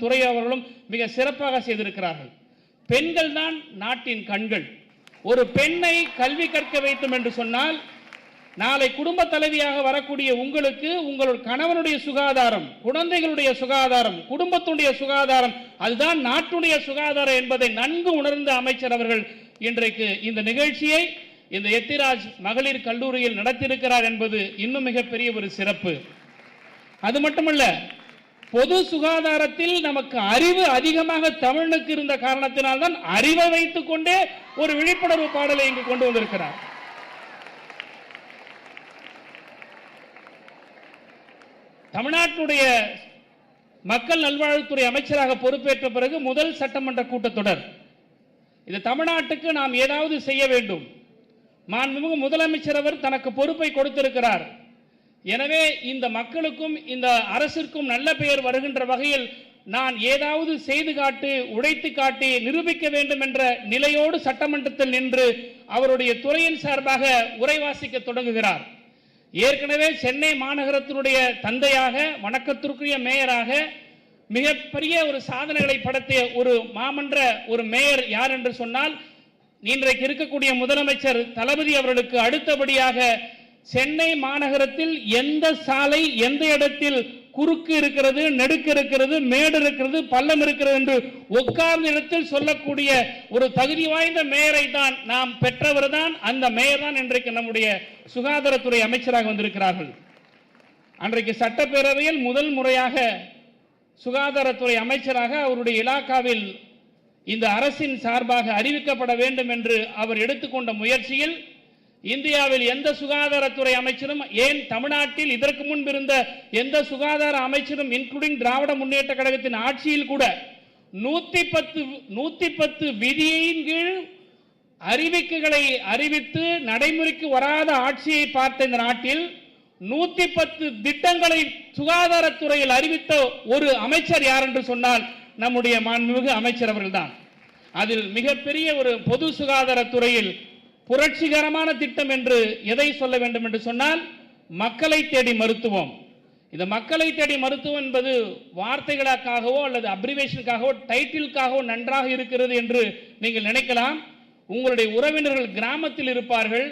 துறை அவர்களும் மிக சிறப்பாக செய்திருக்கிறார்கள். பெண்கள் தான் நாட்டின் கண்கள். ஒரு பெண்ணை கல்வி கற்க வைத்தோம் என்று சொன்னால் நாளை குடும்ப தலைவியாக வரக்கூடிய உங்களுக்கு உங்களுடைய கணவனுடைய சுகாதாரம் குழந்தைகளுடைய சுகாதாரம் குடும்பத்துடைய சுகாதாரம் அதுதான் நாட்டுடைய சுகாதாரம் என்பதை நன்கு உணர்ந்த அமைச்சர் அவர்கள் இன்றைக்கு இந்த நிகழ்ச்சியை இந்த எத்திராஜ் மகளிர் கல்லூரியில் நடத்தியிருக்கிறார் என்பது இன்னும் மிகப்பெரிய ஒரு சிறப்பு. அது மட்டுமல்ல பொது சுகாதாரத்தில் நமக்கு அறிவு அதிகமாக தமிழுக்கு இருந்த காரணத்தினால்தான் அறிவை வைத்துக் கொண்டே ஒரு விழிப்புணர்வு பாடலை இங்கு கொண்டு வந்திருக்கிறார். தமிழ்நாட்டுடைய மக்கள் நல்வாழ்வுத்துறை அமைச்சராக பொறுப்பேற்ற பிறகு முதல் சட்டமன்ற கூட்டத்தொடர். இது தமிழ்நாட்டுக்கு நாம் ஏதாவது செய்ய வேண்டும். மாண்புமிகு முதலமைச்சர் அவர் தனக்கு பொறுப்பை கொடுத்திருக்கிறார். எனவே இந்த மக்களுக்கும் இந்த அரசிற்கும் நல்ல பெயர் வருகின்ற வகையில் நான் ஏதாவது செய்து காட்டி உடைத்து காட்டி நிரூபிக்க வேண்டும் என்ற நிலையோடு சட்டமன்றத்தில் நின்று அவருடைய துறையின் சார்பாக உரை வாசிக்க தொடங்குகிறார். ஏற்கனவே சென்னை மாநகரத்தினுடைய தந்தையாக வணக்கத்திற்குரிய மேயராக மிகப்பெரிய ஒரு சாதனைகளை படைத்திய ஒரு மாமன்ற ஒரு மேயர் யார் என்று சொன்னால் இன்றைக்கு இருக்கக்கூடிய முதலமைச்சர் தளபதி அவர்களுக்கு அடுத்தபடியாக சென்னை மாநகரத்தில் எந்த சாலை எந்த இடத்தில் குறுக்கு இருக்கிறது நெடுக்கு இருக்கிறது மேடு இருக்கிறது பள்ளம் இருக்கிறது என்று உட்கார்ந்த இடத்தில் சொல்லக்கூடிய ஒரு தகுதி வாய்ந்த மேயரை தான் நாம் பெற்றவர் தான். அந்த மேயர் தான் இன்றைக்கு நம்முடைய சுகாதாரத்துறை அமைச்சராக வந்திருக்கிறார்கள். அன்றைக்கு சட்டப்பேரவையில் முதல் முறையாக சுகாதாரத்துறை அமைச்சராக அவருடைய இலாக்காவில் இந்த அரசின் சார்பாக அறிவிக்கப்பட வேண்டும் என்று அவர் எடுத்துக்கொண்ட முயற்சியில் இந்தியாவில் எந்த சுகாதாரத்துறை அமைச்சரும் ஏன் தமிழ்நாட்டில் இதற்கு முன்பு இருந்த எந்த சுகாதார அமைச்சரும் இன்க்ளூடிங் திராவிட முன்னேற்ற கழகத்தின் ஆட்சியில் கூட நூத்தி பத்து நூத்தி பத்து விதியின் கீழ் அறிவிக்கைகளை அறிவித்து நடைமுறைக்கு வராத ஆட்சியை பார்த்த இந்த நாட்டில் நூத்தி பத்து திட்டங்களை சுகாதாரத்துறையில் அறிவித்த ஒரு அமைச்சர் யார் என்று சொன்னால் நம்முடைய மாண்புமிகு அமைச்சர் அவர்கள்தான். அதில் மிகப்பெரிய ஒரு பொது சுகாதாரத்துறையில் புரட்சிகரமான திட்டம் என்று எதை சொல்ல வேண்டும் என்று சொன்னால் மக்களை தேடி மருத்துவம். இந்த மக்களை தேடி மருத்துவம் என்பது வார்த்தைகளுக்காகவோ அல்லது அப்ரிவேஷனுக்காகவோ டைட்டிலுக்காகவோ நன்றாக இருக்கிறது என்று நீங்கள் நினைக்கலாம். உங்களுடைய உறவினர்கள் கிராமத்தில் இருப்பார்கள்.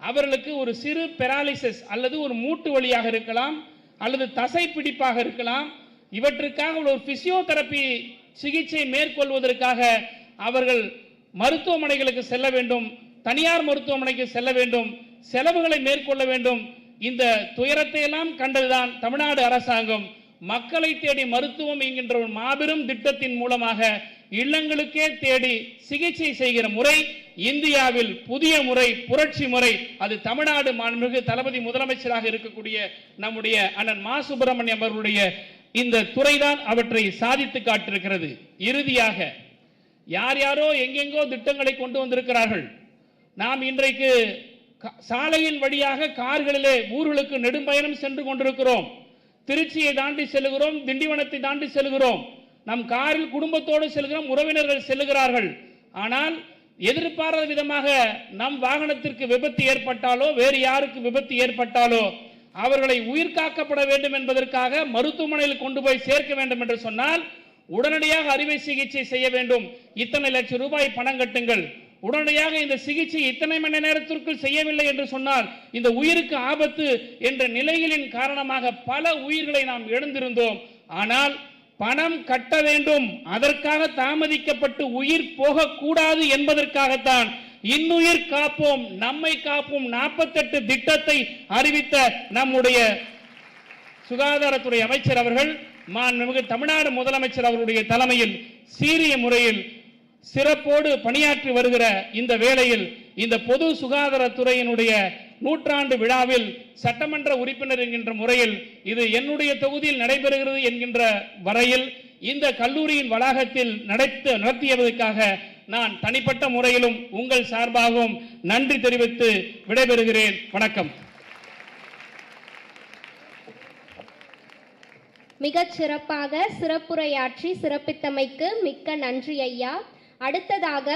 அவர்களுக்கு ஒரு சிறு பெராலிசிஸ் அல்லது ஒரு மூட்டு வழியாக இருக்கலாம் அல்லது தசை பிடிப்பாக இருக்கலாம். இவற்றுக்காக ஒரு பிசியோதெரப்பி சிகிச்சை மேற்கொள்வதற்காக அவர்கள் மருத்துவமனைகளுக்கு செல்ல வேண்டும் தனியார் மருத்துவமனைக்கு செல்ல வேண்டும் செலவுகளை மேற்கொள்ள வேண்டும். இந்த துயரத்தை எல்லாம் கண்டதுதான் தமிழ்நாடு அரசாங்கம். மக்களை தேடி மருத்துவம் என்கின்ற ஒரு மாபெரும் திட்டத்தின் மூலமாக இல்லங்களுக்கே தேடி சிகிச்சை செய்கிற முறை இந்தியாவில் புதிய முறை புரட்சி முறை. அது தமிழ்நாடு மாண்புமிகு தளபதி முதலமைச்சராக இருக்கக்கூடிய நம்முடைய அண்ணன் மா. சுப்பிரமணியம் அவர்களுடைய இந்த துறைதான் அவற்றை சாதித்து காட்டிருக்கிறது இறுதியாக யார் யாரோ எங்கெங்கோ திட்டங்களை கொண்டு வந்திருக்கிறார்கள். நாம் இன்றைக்கு க- சாலையின் வழியாக கார்களிலே ஊர்களுக்கு நெடும்பயணம் சென்று கொண்டிருக்கிறோம். திருச்சியை தாண்டி செல்கிறோம் திண்டிவனத்தை தாண்டி செல்கிறோம். நம் காரில் குடும்பத்தோடு செல்கிறோம் உறவினர்கள் செல்கிறார்கள். ஆனால் எதிர்பாராத விதமாக நம் வாகனத்திற்கு விபத்து ஏற்பட்டாலோ வேறு யாருக்கு விபத்து ஏற்பட்டாலோ அவர்களை உயிர் காக்கப்பட வேண்டும் என்பதற்காக மருத்துவமனையில் கொண்டு போய் சேர்க்க வேண்டும் என்று சொன்னால் உடனடியாக அறுவை சிகிச்சை செய்ய வேண்டும். இத்தனை லட்சம் ரூபாய் பணம் கட்டுங்கள். உடனடியாக இந்த சிகிச்சை இத்தனை மணி நேரத்திற்குள் செய்யவில்லை என்று சொன்னால் இந்த உயிருக்கு ஆபத்து என்ற நிலைகளின் காரணமாக பல உயிர்களை நாம் இழந்திருந்தோம். ஆனால் பணம் கட்ட வேண்டும் அதற்காக தாமதிக்கப்பட்டு உயிர் போகக்கூடாது என்பதற்காகத்தான் இன்னுயிர் காப்போம் நம்மை காப்போம் நாற்பத்தெட்டு திட்டத்தை அறிவித்த நம்முடைய சுகாதாரத்துறை அமைச்சர் அவர்கள் மாண்புமிகு தமிழ்நாடு முதலமைச்சர் அவருடைய தலைமையில் சீரிய முறையில் சிறப்போடு பணியாற்றி வருகிற இந்த வேளையில் இந்த பொது சுகாதாரத்துறையினுடைய நூற்றாண்டு விழாவில் சட்டமன்ற உறுப்பினர் என்கின்ற முறையில் இது என்னுடைய தொகுதியில் நடைபெறுகிறது என்கின்ற வரையில் இந்த கல்லூரியின் வளாகத்தில் நடத்த நடத்தியதற்காக நான் தனிப்பட்ட முறையிலும் உங்கள் சார்பாகவும் நன்றி தெரிவித்து விடைபெறுகிறேன். வணக்கம். மிகச் சிறப்பாக சிறப்புரையாற்றி சிறப்பித்தமைக்கு மிக்க நன்றி ஐயா. அடுத்ததாக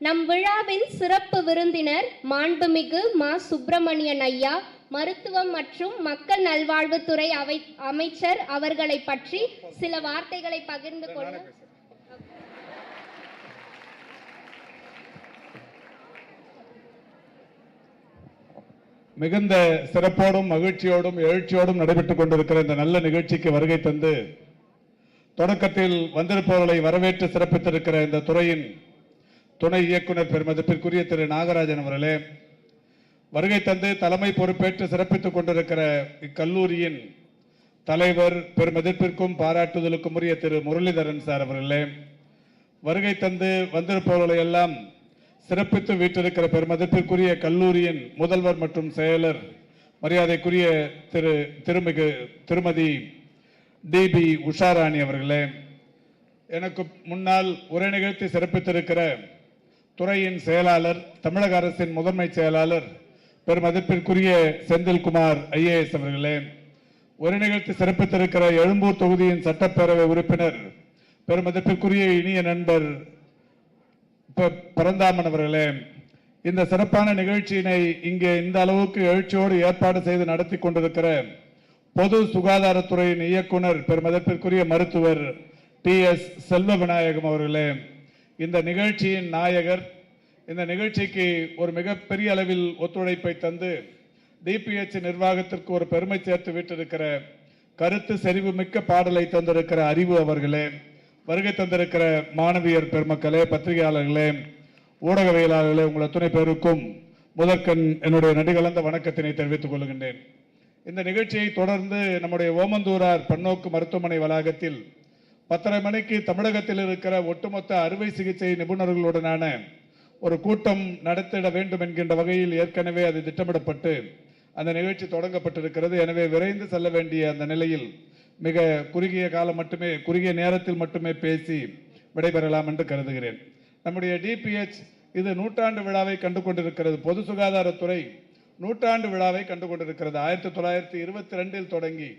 நம் விழாவின் சிறப்பு விருந்தினர் மாண்புமிகு மா. சுப்பிரமணியன் ஐயா மருத்துவம் மற்றும் மக்கள் நல்வாழ்வுத்துறை அவை அமைச்சர் அவர்களை பற்றி சில வார்த்தைகளை பகிர்ந்து கொள்ள மிகுந்த சிறப்போடும் மகிழ்ச்சியோடும் எழுச்சியோடும் நடைபெற்றுக் கொண்டிருக்கிற இந்த நல்ல நிகழ்ச்சிக்கு வருகை தந்து தொடக்கத்தில் வந்திருப்பவர்களை வரவேற்று சிறப்பித்திருக்கிற இந்த துறையின் துணை இயக்குனர் பெருமதிப்பிற்குரிய திரு நாகராஜன் அவர்களே வருகை தந்து தலைமை பொறுப்பேற்று சிறப்பித்துக் கொண்டிருக்கிற இக்கல்லூரியின் தலைவர் பெருமதிப்பிற்கும் பாராட்டுதலுக்கும் உரிய திரு முரளிதரன் சார் அவர்களே வருகை தந்து வந்திருப்பவர்களை எல்லாம் சிறப்பித்து வீட்டிருக்கிற பெருமதிப்பிற்குரிய கல்லூரியின் முதல்வர் மற்றும் செயலர் மரியாதைக்குரிய திரு திருமிகு திருமதி டிபி உஷாராணி அவர்களே எனக்கு முன்னால் உரை நிகழ்த்தி சிறப்பித்திருக்கிற துறையின் செயலாளர் தமிழக அரசின் முதன்மை செயலாளர் பெருமதிப்பிற்குரிய செந்தில்குமார் ஐஏஎஸ் அவர்களே உரை நிகழ்த்தி சிறப்பித்திருக்கிற எழும்பூர் தொகுதியின் சட்டப்பேரவை உறுப்பினர் பெருமதிப்பிற்குரிய இனிய நண்பர் ப- பரந்தாமன் அவர்களே இந்த சிறப்பான நிகழ்ச்சியினை இங்கே இந்த அளவுக்கு எழுச்சியோடு ஏற்பாடு செய்து நடத்தி கொண்டிருக்கிற பொது சுகாதாரத்துறையின் இயக்குனர் பெருமதிப்பிற்குரிய மருத்துவர் டி எஸ் செல்வ விநாயகம் அவர்களே இந்த நிகழ்ச்சியின் நாயகர் இந்த நிகழ்ச்சிக்கு ஒரு மிகப்பெரிய அளவில் ஒத்துழைப்பை தந்து டிபிஹெச் நிர்வாகத்திற்கு ஒரு பெருமை சேர்த்து விட்டிருக்கிற கருத்து செறிவு மிக்க பாடலை தந்திருக்கிற அறிவு அவர்களே வருகை தந்திருக்கிற மாணவியர் பெருமக்களே பத்திரிகையாளர்களே ஊடகவியலாளர்களே உங்கள் அத்துணை பேருக்கும் முதற்கண் என்னுடைய நடிகலந்த வணக்கத்தினை தெரிவித்துக் கொள்கின்றேன். இந்த நிகழ்ச்சியை தொடர்ந்து நம்முடைய ஓமந்தூரார் பன்னோக்கு மருத்துவமனை வளாகத்தில் பத்தரை மணிக்கு தமிழகத்தில் இருக்கிற ஒட்டுமொத்த அறுவை சிகிச்சை நிபுணர்களுடனான ஒரு கூட்டம் நடத்திட வேண்டும் என்கின்ற வகையில் ஏற்கனவே அது திட்டமிடப்பட்டு அந்த நிகழ்ச்சி தொடங்கப்பட்டிருக்கிறது. எனவே விரைந்து செல்ல வேண்டிய அந்த நிலையில் மிக குறுகிய காலம் மட்டுமே குறுகிய நேரத்தில் மட்டுமே பேசி விடைபெறலாம் என்று கருதுகிறேன். நம்முடைய டிபிஎச் இது நூற்றாண்டு விழாவை கண்டு கொண்டிருக்கிறது. பொது சுகாதாரத்துறை நூற்றாண்டு விழாவை கண்டு கொண்டிருக்கிறது ஆயிரத்தி தொள்ளாயிரத்தி இருபத்தி ரெண்டில் தொடங்கி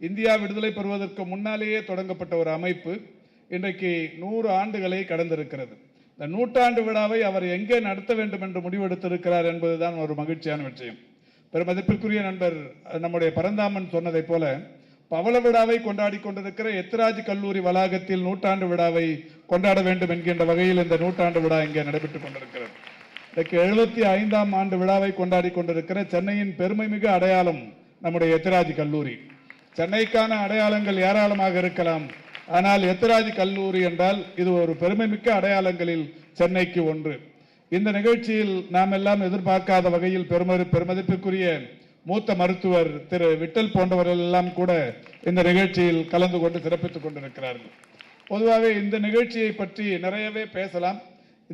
இந்தியா விடுதலை பெறுவதற்கு முன்னாலேயே தொடங்கப்பட்ட ஒரு அமைப்பு இன்றைக்கு நூறு ஆண்டுகளை கடந்திருக்கிறது. இந்த நூற்றாண்டு விழாவை அவர் எங்கே நடத்த வேண்டும் என்று முடிவெடுத்திருக்கிறார் என்பதுதான் ஒரு மகிழ்ச்சியான விஷயம். பெருமதிப்பிற்குரிய நண்பர் நம்முடைய பரந்தாமன் சொன்னதைப் போல பவள விழாவை கொண்டாடி கொண்டிருக்கிற எத்திராஜ் கல்லூரி வளாகத்தில் நூற்றாண்டு விழாவை கொண்டாட வேண்டும் என்கின்ற வகையில் இந்த நூற்றாண்டு விழா இங்கே நடைபெற்றுக் கொண்டிருக்கிறது. இன்றைக்கு எழுபத்தி ஐந்தாம் ஆண்டு விழாவை கொண்டாடி கொண்டிருக்கிற சென்னையின் பெருமைமிகு அடையாளம் நம்முடைய எத்திராஜ் கல்லூரி. சென்னைக்கான அடையாளங்கள் ஏராளமாக இருக்கலாம். ஆனால் எத்திராஜ் கல்லூரி என்றால் இது ஒரு பெருமைமிக்க அடையாளங்களில் சென்னைக்கு ஒன்று. இந்த நிகழ்ச்சியில் நாம் எல்லாம் எதிர்பார்க்காத வகையில் பெருமதி பெருமதிப்பிற்குரிய மூத்த மருத்துவர் திரு விட்டல் போன்றவர்கள் எல்லாம் கூட இந்த நிகழ்ச்சியில் கலந்து கொண்டு சிறப்பித்துக் கொண்டிருக்கிறார்கள். பொதுவாகவே இந்த நிகழ்ச்சியை பற்றி நிறையவே பேசலாம்.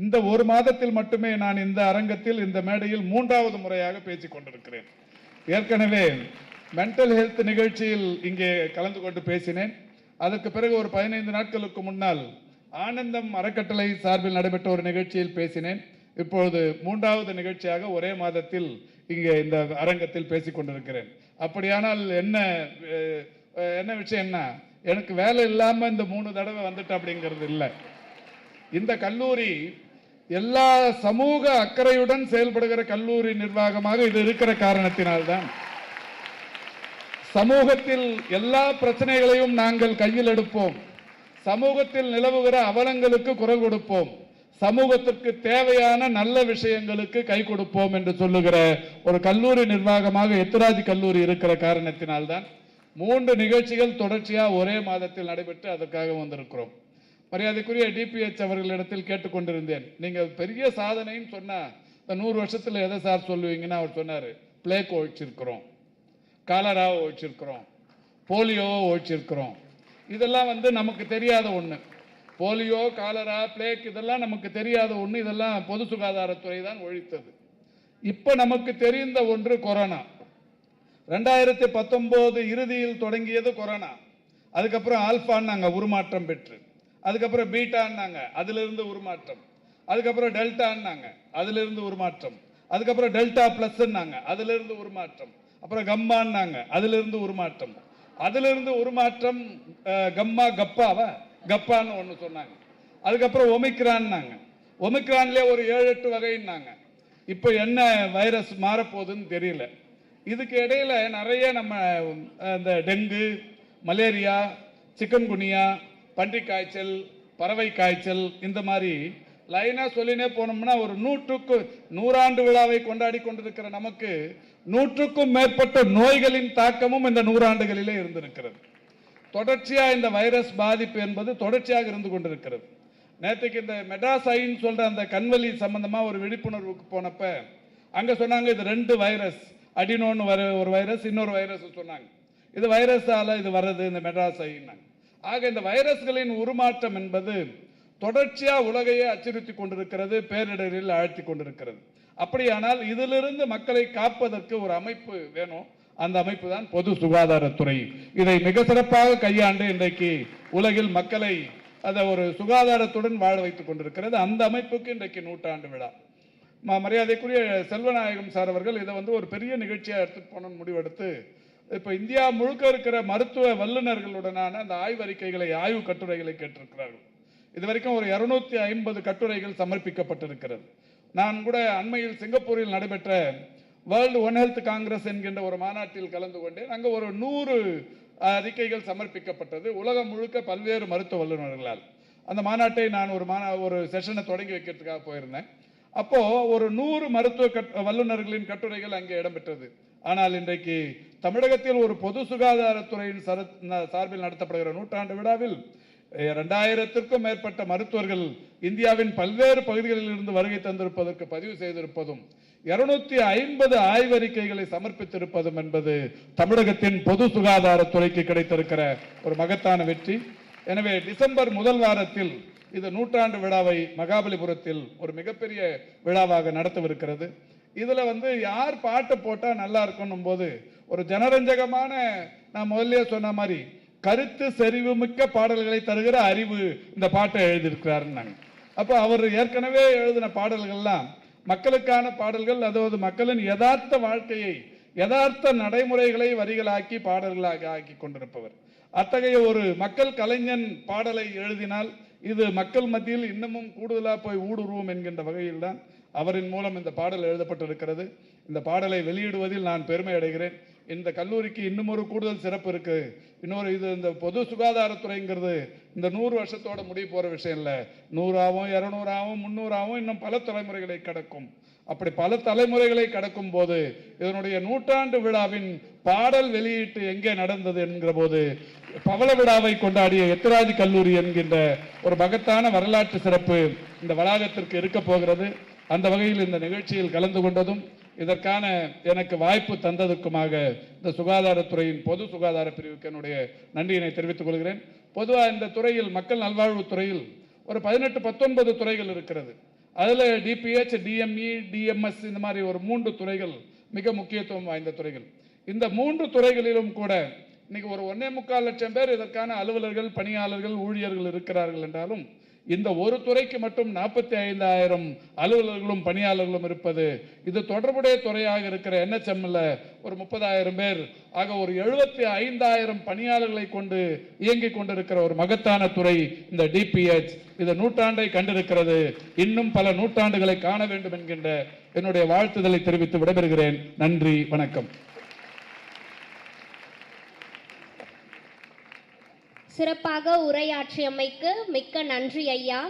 இந்த ஒரு மாதத்தில் மட்டுமே நான் இந்த அரங்கத்தில் இந்த மேடையில் மூன்றாவது முறையாக பேசிக் கொண்டிருக்கிறேன். ஏற்கனவே மென்டல் ஹெல்த் நிகழ்ச்சியில் இங்கே கலந்து கொண்டு பேசினேன். அதற்கு பிறகு ஒரு பதினைந்து நாட்களுக்கு முன்னால் ஆனந்தம் அறக்கட்டளை சார்பில் நடைபெற்ற ஒரு நிகழ்ச்சியில் பேசினேன். இப்பொழுது மூன்றாவது நிகழ்ச்சியாக ஒரே மாதத்தில் இங்கே இந்த அரங்கத்தில் பேசிக் கொண்டிருக்கிறேன். அப்படியானால் என்ன என்ன விஷயம் என்ன எனக்கு வேலை இல்லாமல் இந்த மூணு தடவை வந்துட்டு அப்படிங்கிறது இல்லை. இந்த கல்லூரி எல்லா சமூக அக்கறையுடன் செயல்படுகிற கல்லூரி நிர்வாகமாக இது இருக்கிற காரணத்தினால்தான். சமூகத்தில் எல்லா பிரச்சனைகளையும் நாங்கள் கையில் எடுப்போம். சமூகத்தில் நிலவுகிற அவலங்களுக்கு குரல் கொடுப்போம். சமூகத்திற்கு தேவையான நல்ல விஷயங்களுக்கு கை கொடுப்போம் என்று சொல்லுகிற ஒரு கல்லூரி நிர்வாகமாக எத்திராஜ் கல்லூரி இருக்கிற காரணத்தினால்தான் மூன்று நிகழ்ச்சிகள் தொடர்ச்சியாக ஒரே மாதத்தில் நடைபெற்று அதற்காக வந்திருக்கிறோம். மரியாதைக்குரிய டிபிஎச் அவர்களிடத்தில் கேட்டுக்கொண்டிருந்தேன். நீங்கள் பெரிய சாதனைன்னு சொன்னால் இந்த நூறு வருஷத்தில் எதை சார் சொல்லுவீங்கன்னு அவர் சொன்னார். பிளேக் ஒழிச்சிருக்கிறோம். காலராவை ஒழிச்சிருக்கிறோம். போலியோவை ஒழிச்சிருக்கிறோம். இதெல்லாம் வந்து நமக்கு தெரியாத ஒன்று போலியோ காலரா பிளேக் இதெல்லாம் நமக்கு தெரியாத ஒன்று இதெல்லாம் பொது சுகாதாரத்துறை தான் ஒழித்தது. இப்போ நமக்கு தெரிந்த ஒன்று கொரோனா. ரெண்டாயிரத்தி பத்தொம்போது இறுதியில் தொடங்கியது கொரோனா. அதுக்கப்புறம் ஆல்பான்னாங்க உருமாற்றம் பெற்று. அதுக்கப்புறம் பீட்டான்னாங்க. அதிலிருந்து உருமாற்றம். அதுக்கப்புறம் டெல்டான்னாங்க. அதிலிருந்து உருமாற்றம். அதுக்கப்புறம் டெல்டா ப்ளஸ்ன்னாங்க அதிலிருந்து உருமாற்றம். அப்புறம் கம்மான்னாங்க. அதிலிருந்து உருமாற்றம். அதிலிருந்து உருமாற்றம் கம்மா கப்பாவா? கப்பான்னு ஒன்று சொன்னாங்க. அதுக்கப்புறம் ஒமிக்ரான்னாங்க. ஒமிக்ரான்லேயே ஒரு ஏழு எட்டு வகைன்னாங்க. இப்போ என்ன வைரஸ் மாறப்போகுதுன்னு தெரியல. இதுக்கு இடையில நிறைய நம்ம இந்த டெங்கு மலேரியா சிக்கன்குனியா பன்றி காய்ச்சல் பறவை காய்ச்சல் இந்த மாதிரி லைனாக சொல்லினே போனோம்னா ஒரு நூற்றுக்கு நூறாண்டு விழாவை கொண்டாடி கொண்டிருக்கிற நமக்கு நூற்றுக்கும் மேற்பட்ட நோய்களின் தாக்கமும் இந்த நூறாண்டுகளிலே இருந்திருக்கிறது. தொடர்ச்சியாக இந்த வைரஸ் பாதிப்பு என்பது தொடர்ச்சியாக இருந்து கொண்டிருக்கிறது. நேற்றுக்கு இந்த மெட்ராஸ் சொல்கிற அந்த கண்வலி சம்பந்தமாக ஒரு விழிப்புணர்வுக்கு போனப்ப அங்கே சொன்னாங்க இது ரெண்டு வைரஸ் அடினோன்னு வர ஒரு வைரஸ் இன்னொரு வைரஸ் சொன்னாங்க. இது வைரஸால இது வர்றது இந்த மெட்ராஸ் ஆக இந்த வைரஸ்களின் உருமாற்றம் என்பது தொடர்ச்சியா உலகையே அச்சுறுத்தி கொண்டிருக்கிறது பேரிடரில் ஆழ்த்தி கொண்டிருக்கிறது. அப்படியானால் இதிலிருந்து மக்களை காப்பதற்கு ஒரு அமைப்பு வேணும். அந்த அமைப்பு தான் பொது சுகாதாரத்துறை. இதை மிக சிறப்பாக கையாண்டு இன்றைக்கு உலகில் மக்களை அதை ஒரு சுகாதாரத்துடன் வாழ வைத்துக் கொண்டிருக்கிறது. அந்த அமைப்புக்கு இன்றைக்கு நூற்றாண்டு விழா. மரியாதைக்குரிய செல்வநாயகம் சார் அவர்கள் இதை வந்து ஒரு பெரிய நிகழ்ச்சியாக எடுத்துட்டு போகணும்னு முடிவெடுத்து இப்போ இந்தியா முழுக்க இருக்கிற மருத்துவ வல்லுநர்களுடனான அந்த ஆய்வறிக்கைகளை ஆய்வு கட்டுரைகளை கேட்டிருக்கிறார்கள். இது வரைக்கும் ஒரு இருநூத்தி ஐம்பது கட்டுரைகள் சமர்ப்பிக்கப்பட்டிருக்கிறது. நான் கூட அண்மையில் சிங்கப்பூரில் நடைபெற்ற வேர்ல்டு ஒன் ஹெல்த் காங்கிரஸ் என்கின்ற ஒரு மாநாட்டில் கலந்து கொண்டேன். அங்கே ஒரு நூறு அறிக்கைகள் சமர்ப்பிக்கப்பட்டது. உலகம் முழுக்க பல்வேறு மருத்துவ வல்லுநர்களால். அந்த மாநாட்டை நான் ஒரு மாநா ஒரு செஷனை தொடங்கி வைக்கிறதுக்காக போயிருந்தேன். அப்போ ஒரு நூறு மருத்துவ கட் வல்லுநர்களின் கட்டுரைகள் அங்கே இடம்பெற்றது. ஆனால் இன்றைக்கு தமிழகத்தில் ஒரு பொது சுகாதாரத்துறையின் சார்பில் நடத்தப்படுகிற நூற்றாண்டு விழாவில் இரண்டாயிரத்திற்கும் மேற்பட்ட மருத்துவர்கள் இந்தியாவின் பல்வேறு பகுதிகளில் இருந்து வருகை தந்திருப்பதற்கு பதிவு செய்திருப்பதும் இருநூத்தி ஐம்பது ஆய்வறிக்கைகளை சமர்ப்பித்திருப்பதும் என்பது தமிழகத்தின் பொது சுகாதாரத்துறைக்கு கிடைத்திருக்கிற ஒரு மகத்தான வெற்றி. எனவே டிசம்பர் முதல் வாரத்தில் இது நூற்றாண்டு விழாவை மகாபலிபுரத்தில் ஒரு மிகப்பெரிய விழாவாக நடத்தவிருக்கிறது. இதுல வந்து யார் பாட்டு போட்டா நல்லா இருக்கணும் போது ஒரு ஜனரஞ்சகமான நான் முதல்ல சொன்ன மாதிரி கருத்து செறிவு மிக்க பாடல்களை தருகிற அறிவு இந்த பாட்டை எழுதியிருக்கிறாருன்னாங்க அப்போ அவர் ஏற்கனவே எழுதின பாடல்கள்லாம் மக்களுக்கான பாடல்கள் அதாவது மக்களின் யதார்த்த வாழ்க்கையை யதார்த்த நடைமுறைகளை வரிகளாக்கி பாடல்களாக ஆக்கி கொண்டிருப்பவர். அத்தகைய ஒரு மக்கள் கலைஞன் பாடலை எழுதினால் இது மக்கள் மத்தியில் இன்னமும் கூடுதலாக போய் ஊடுருவோம் என்கின்ற வகையில் தான் அவரின் மூலம் இந்த பாடல் எழுதப்பட்டிருக்கிறது. இந்த பாடலை வெளியிடுவதில் நான் பெருமை அடைகிறேன். இந்த கல்லூரிக்கு இன்னும் ஒரு கூடுதல் சிறப்பு இருக்கு. இன்னொரு இது இந்த பொது சுகாதாரத்துறைங்கிறது இந்த நூறு வருஷத்தோட முடிய போற விஷயம் இல்லை. நூறாவும் இரநூறாவும் முந்நூறாவும் இன்னும் பல தலைமுறைகளை கடக்கும். அப்படி பல தலைமுறைகளை கடக்கும் போது இதனுடைய நூற்றாண்டு விழாவின் பாடல் வெளியீட்டு எங்கே நடந்தது என்கிற போது பவள விழாவை கொண்டாடிய எத்திராஜ் கல்லூரி என்கின்ற ஒரு மகத்தான வரலாற்று சிறப்பு இந்த வளாகத்திற்கு இருக்க போகிறது. அந்த வகையில் இந்த நிகழ்ச்சியில் கலந்து கொண்டதும் இதற்கான எனக்கு வாய்ப்பு தந்ததுக்குமாக இந்த சுகாதாரத்துறையின் பொது சுகாதார பிரிவுக்கு என்னுடைய நன்றியினை தெரிவித்துக் கொள்கிறேன். பொதுவாக இந்த துறையில் மக்கள் நல்வாழ்வு துறையில் ஒரு பதினெட்டு பத்தொன்பது துறைகள் இருக்கிறது. அதில் டிபிஹெச் டிஎம்இ டிஎம்எஸ் இந்த மாதிரி ஒரு மூன்று துறைகள் மிக முக்கியத்துவம் வாய்ந்த துறைகள். இந்த மூன்று துறைகளிலும் கூட இன்னைக்கு ஒரு ஒன்னே முக்கால் லட்சம் பேர் இதற்கான அலுவலர்கள் பணியாளர்கள் ஊழியர்கள் இருக்கிறார்கள் என்றாலும் இந்த ஒரு துறைக்கு மட்டும் நாற்பத்தி ஐந்தாயிரம் அலுவலர்களும் பணியாளர்களும் இருப்பது இது தொடர்புடைய துறையாக இருக்கிற என்ஹெச்எம்ல ஒரு முப்பதாயிரம் பேர் ஆக ஒரு எழுபத்தி ஐந்தாயிரம் பணியாளர்களை கொண்டு இயங்கிக் கொண்டிருக்கிற ஒரு மகத்தான துறை இந்த டிபிஎச் இது நூற்றாண்டை கண்டிருக்கிறது. இன்னும் பல நூற்றாண்டுகளை காண வேண்டும் என்கின்ற என்னுடைய வாழ்த்துதலை தெரிவித்து விடைபெறுகிறேன். நன்றி வணக்கம். சிறப்பாக உரையாற்றியமைக்கு மிக்க நன்றி ஐயா.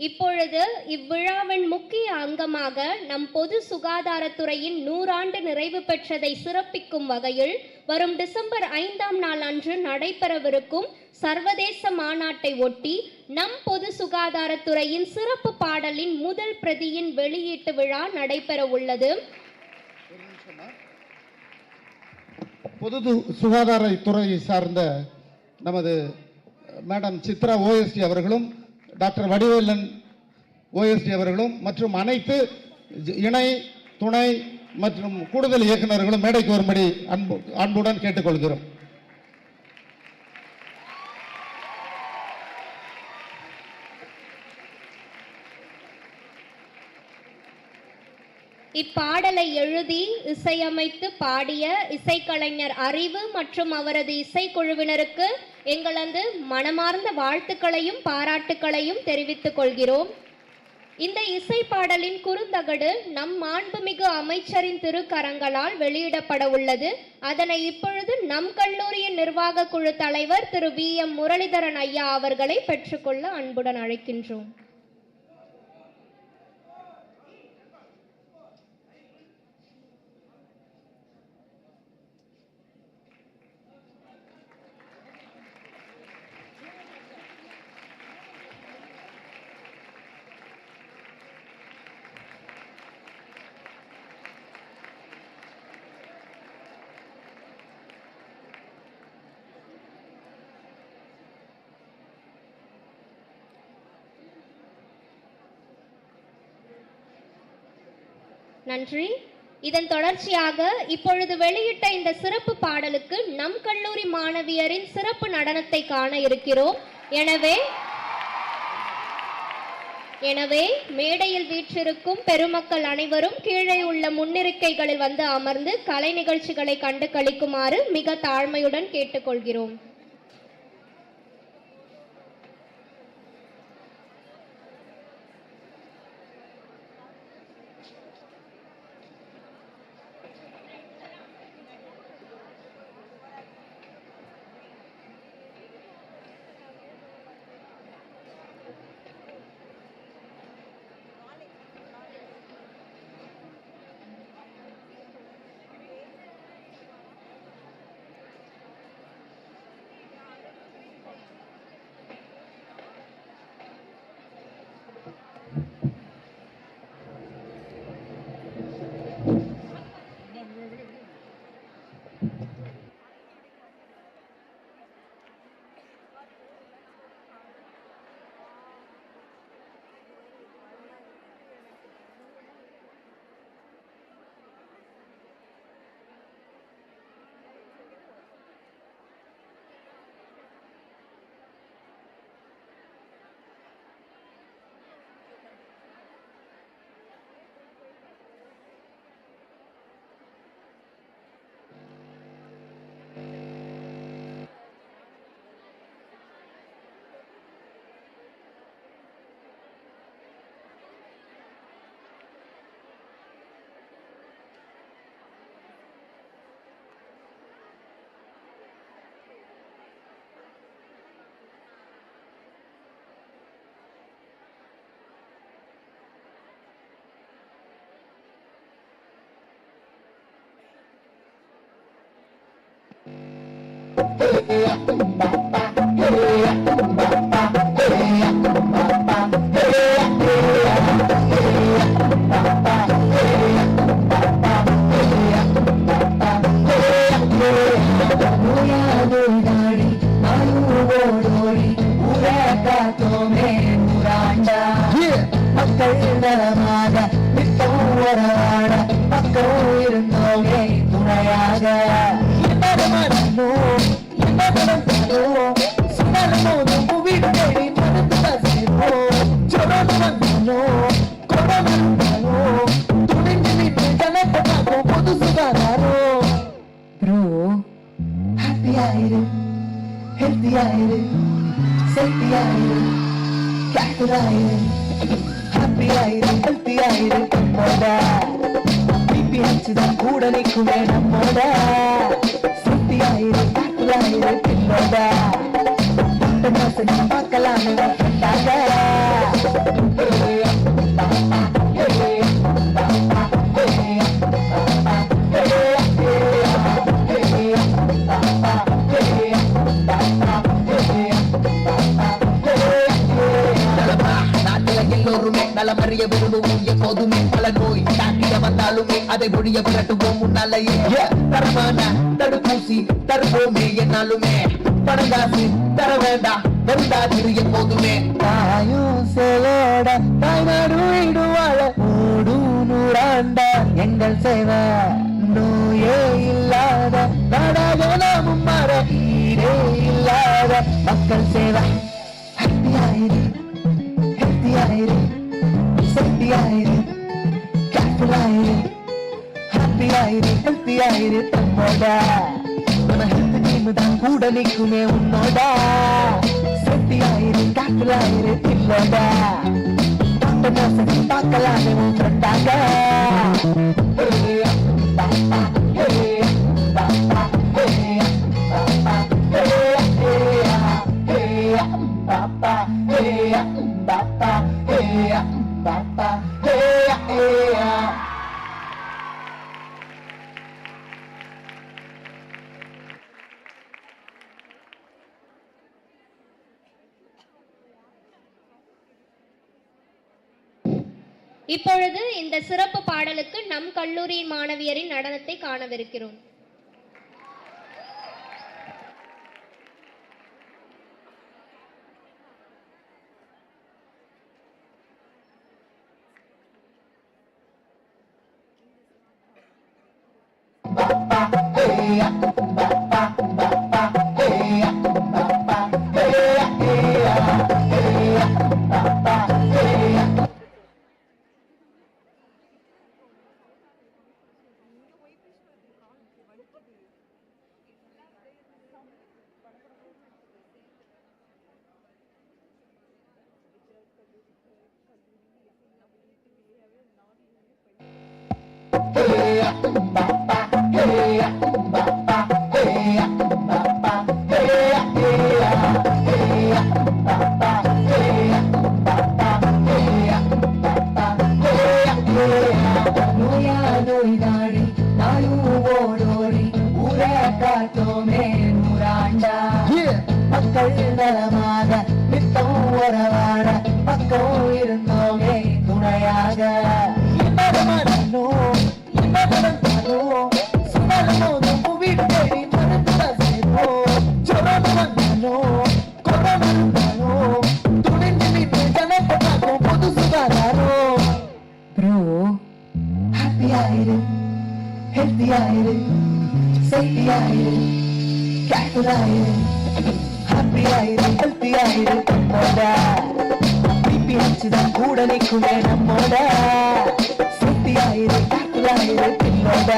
இப்பொழுது இவ்விழாவின் முக்கிய அங்கமாக நம் பொது சுகாதாரத்துறையின் நூறாண்டு நிறைவு பெற்றதை சிறப்பிக்கும் வகையில் வரும் டிசம்பர் ஐந்தாம் நாள் அன்று நடைபெறவிருக்கும் சர்வதேச மாநாட்டை ஒட்டி நம் பொது சுகாதாரத்துறையின் சிறப்பு பாடலின் முதல் பிரதியின் வெளியீட்டு விழா நடைபெற உள்ளது. பொது சுகாதாரத்துறையை சார்ந்த நமது மேடம் சித்ரா ஓஎஸ்டி அவர்களும் டாக்டர் வடிவேலன் ஓஎஸ்டி அவர்களும் மற்றும் அனைத்து இணை துணை மற்றும் கூடுதல் இயக்குநர்களும் மேடைக்கு வரும்படி அன்பு அன்புடன் கேட்டுக்கொள்கிறோம். இப்பாடலை எழுதி இசையமைத்து பாடிய இசைக்கலைஞர் அறிவு மற்றும் அவரது இசைக்குழுவினருக்கு எங்களது மனமார்ந்த வாழ்த்துக்களையும் பாராட்டுக்களையும் தெரிவித்துக் கொள்கிறோம். இந்த இசை பாடலின் குறுந்தகடு நம் மாண்புமிகு அமைச்சரின் திருக்கரங்களால் வெளியிடப்பட உள்ளது. அதனை இப்பொழுது நம் கல்லூரியின் நிர்வாக குழு தலைவர் திரு வி எம் முரளிதரன் ஐயா அவர்களை பெற்றுக்கொள்ள அன்புடன் அழைக்கின்றோம். நன்றி. இதன் தொடர்ச்சியாக இப்பொழுது வெளியிட்ட இந்த சிறப்பு பாடலுக்கு நம் கல்லூரி மாணவியரின் சிறப்பு நடனத்தை காண இருக்கிறோம். எனவே எனவே மேடையில் வீற்றிருக்கும் பெருமக்கள் அனைவரும் கீழே உள்ள முன்னிருக்கைகளில் வந்து அமர்ந்து கலை நிகழ்ச்சிகளை கண்டு களிக்குமாறு மிக தாழ்மையுடன் கேட்டுக்கொள்கிறோம். நலமறிய விரும்புவோம் எப்போதுமே பல நோய். தாக்கிட வந்தாலுமே அதை ஒழிய விரட்டுவோம் முன்னாலேயே. தரமான தடுப்பூசி தருவோமே என்னாலுமே. பணங்காசு தர வேண்டாம் வந்தாதிரு எப்போதுமே. தாயும் சேயோட தாய்நாடு வீடு வாழ. ஓடும் நூறாண்ட எங்கள் சேவை நோயே இல்லாத நாடாக நாமும் மாற ஈடே இல்லாத மக்கள் சேவை. ஹாப்பி ஆயிரு. கேர்ஃபுல் ஆயிரு. ஹாப்பி ஆயிரு. ஹெல்த்தி ஆயிரு தம்மோட. நம்ம ஹெல்த் டீம் தான் கூட நிற்குமே உன்னோட. சேஃப்டி ஆயிரு கேர்ஃபுல் ஆயிரு இல்லோட தொட்ட நோசடி பார்க்கலாமே உன் ஃப்ரெண்டாக இப்பொழுது இந்த சிறப்பு பாடலுக்கு நம் கல்லூரியின் மாணவியரின் நடனத்தை காணவிருக்கிறோம். நோயா சேஃப்டியாயிரு கேர்ஃபுல்லாயிரு ஹாப்பியாயிரு ஹெல்த்தியாயிரு நம்மோட பிபி தான் கூட நிற்குமே நம்மோட சேஃப்டியாயிரு கேர்ஃபுல்லாயிரு பின்னோட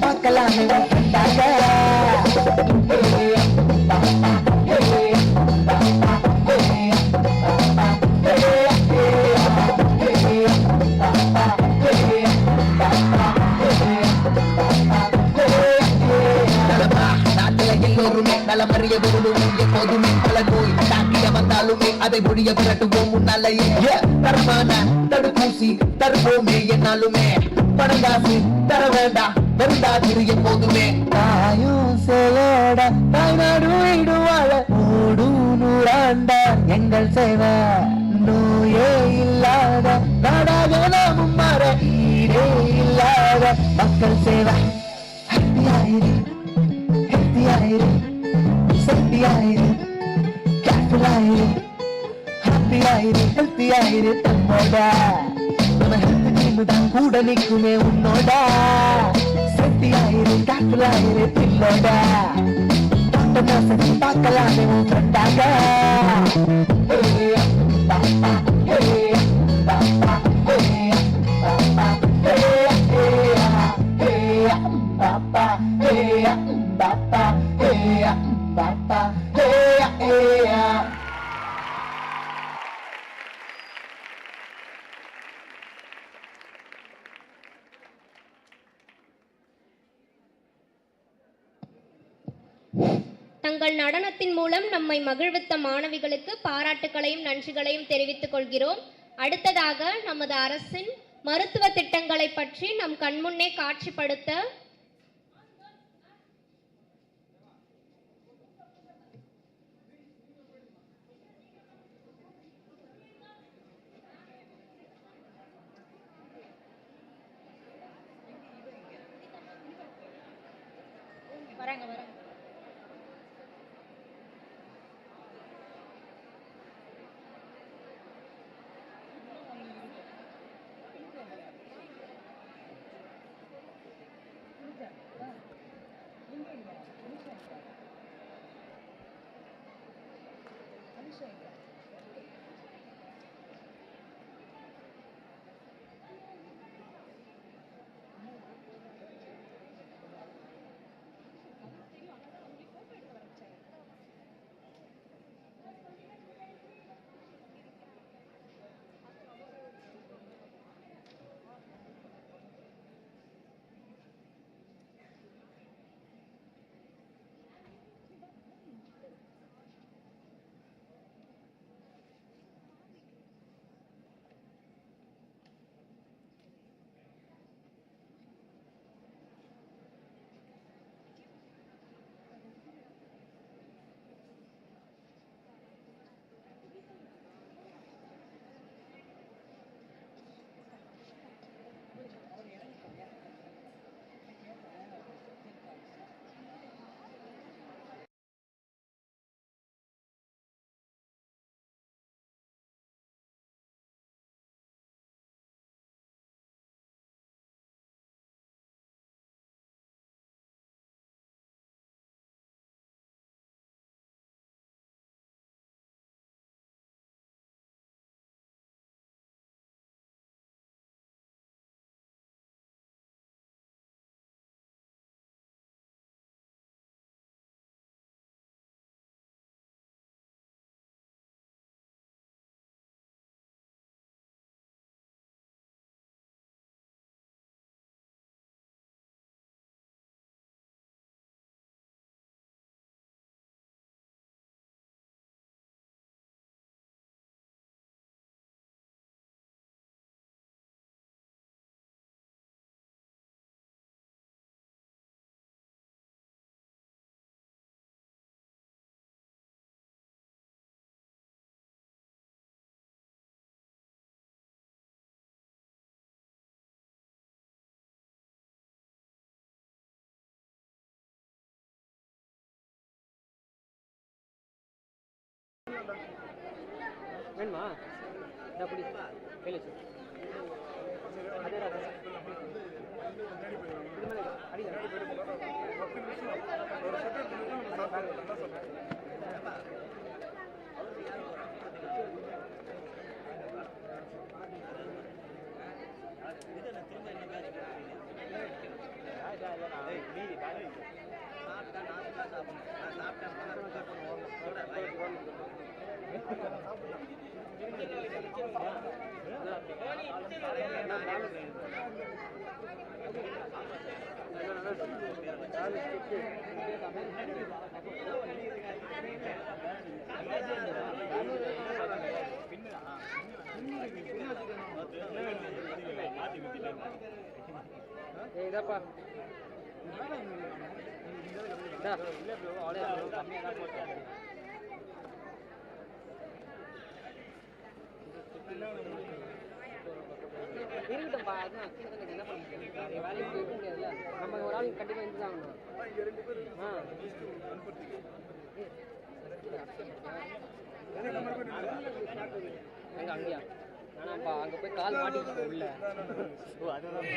பார்க்கலாமே ஃப்ரெண்டாக நலமறிய விரும்புவோம் எப்போதுமே பல நோய் தாக்கிய வந்தாலுமே அதை முடிய விரட்டுவோம் முன்னாலேயே தரமான தடுப்பூசி தருவோமே என்னாலுமே. பணங்காசு தர வேண்டாம் வருந்தாதிரு எப்போதுமே தாயும் சேயோட தாய்நாடு வீடுவாழ ஓடும் நூறாண்டா எங்கள் சேவை. நோயே இல்லாத ஹாப்பியாயிரு ஹெல்த்தியாயிரு தம்மோட நம்ம ஹெல்த் டீம் தான் கூட நிற்குமே உன்னோட சேஃப்டியாயிரு கேர்ஃபுல்லாயிரு பின்னோட பார்க்கலாமே உன் ஃப்ரெண்டாக நடனத்தின் மூலம் நம்மை மகிழ்வித்த மாணவிகளுக்கு பாராட்டுகளையும் நன்றிகளையும் தெரிவித்துக் கொள்கிறோம். அடுத்ததாக நமது அரசின் மருத்துவ திட்டங்களை பற்றி நம் கண்முன்னே காட்சிப்படுத்த வேணுமா? இந்த குடி. கையில் வச்சு அதேடா அடிங்க இதப்பா இதா இருக்கட்டும்ப்பா அதான் கீழே தானே என்ன பண்ண முடியும்? அது வேலைக்கு போய் இருக்க முடியாதுல்ல? நம்ம ஒரு ஆள் கண்டிப்பாக இருந்து தான் ஆகணும். ஆ. எங்க அங்கேயா? ஆனாப்பா அங்கே போய் கால் மாட்டிக்கிட்டு உள்ள. அதுதான்